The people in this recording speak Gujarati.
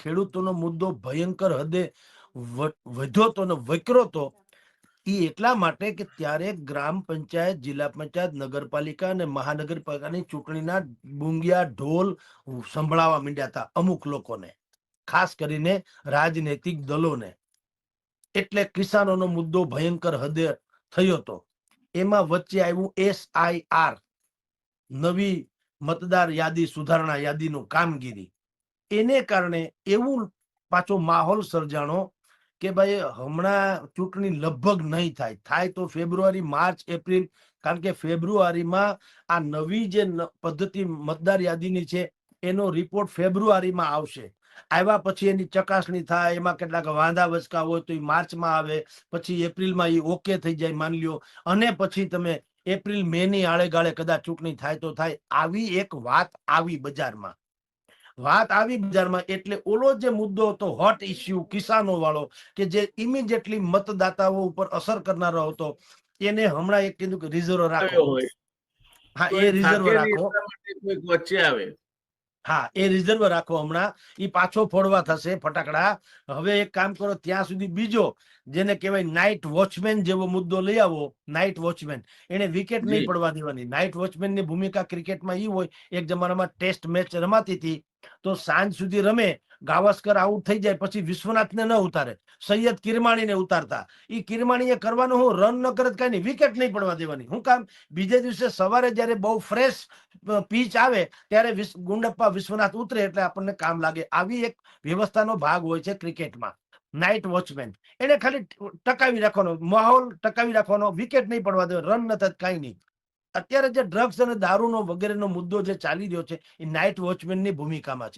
ખેડૂતોનો મુદ્દો ભયંકર હદે વધ્યો તો ને વકરો તો એ એટલા માટે કે ત્યારે ગ્રામ પંચાયત, જિલ્લા પંચાયત, નગરપાલિકા અને મહાનગરપાલિકાની ચૂંટણીના બુંગિયા ઢોલ સંભળાવા માંડ્યા હતા અમુક લોકોને, ખાસ કરીને રાજનૈતિક દલોને. એટલે કિસાનોનો મુદ્દો ભયંકર હદે થયો હતો એમાં વચ્ચે આવ્યું એસઆઈઆર નવી મતદાર યાદી, સુધારણા યાદીનું કામગીરી. એને કારણે એવું પાછો માહોલ સર્જાણો કે ભાઈ હમણાં ચૂંટણી લગભગ નહીં થાય. થાય તો ફેબ્રુઆરી, માર્ચ, એપ્રિલ, કારણ કે ફેબ્રુઆરીમાં આ નવી જે પદ્ધતિ મતદાર યાદીની છે, એનો રિપોર્ટ ફેબ્રુઆરીમાં આવશે. આવ્યા પછી એની ચકાસણી થાય, એમાં કેટલાક વાંધા વચકા હોય તો એ માર્ચમાં આવે, પછી એપ્રિલમાં એ ઓકે થઈ જાય, માની લ્યો. અને પછી તમે એપ્રિલ મે ની આળે ગાળે કદાચ ચૂંટણી થાય તો થાય, આવી એક વાત આવી બજારમાં. વાત આવી બજારમાં એટલે ઓલો જે મુદ્દો હતો હોટ ઇસ્યુ કિસાનો વાળો કે જે ઇમિડિયેટલી મતદાતાઓ ઉપર અસર કરનારો હતો એને હમણાં એક કીધું કે રિઝર્વ રાખો. હા એ રિઝર્વ રાખો. વચ્ચે આવે. હા એ રિઝર્વ રાખો હમણાં. એ પાછો ફોડવા થશે ફટાકડા. હવે એક કામ કરો ત્યાં સુધી બીજો જેને કહેવાય નાઇટ વોચમેન જેવો મુદ્દો લઈ આવો. નાઇટ વોચમેન એને વિકેટ નહીં પડવા દેવાની. નાઇટ વોચમેનની ભૂમિકા ક્રિકેટમાં એ હોય એક જમાનામાં ટેસ્ટ મેચ રમાતી હતી. તો સાંજ સુધી રમે, ગાવસ્કર આઉટ થઈ જાય, પછી વિશ્વનાથને ન ઉતારે. સૈયદ કિરમાણીને ઉતારતા. એ કિરમાણીએ કરવાનું હું રન ન કરે કઈ નહીં વિકેટ નહીં પડવા દેવાની. હું કામ? બીજે દિવસે સવારે જ્યારે બહુ ફ્રેશ પીચ આવે, ત્યારે ગુંડપ્પા વિશ્વનાથ ઉતરે એટલે આપણને કામ લાગે. આવી એક વ્યવસ્થાનો ભાગ હોય છે ક્રિકેટમાં. નાઇટ વોચમેન એને ખાલી ટકાવી રાખવાનો, માહોલ ટકાવી રાખવાનો વિકેટ નહીં પડવા દેવાનો, રન ન થાય કાંઈ નહીં. અત્યારે જે ડ્રગ્સ અને દારૂનો વગેરેનો મુદ્દો જે ચાલી રહ્યો છે, એ નાઇટ વોચમેનની ભૂમિકામાં છે.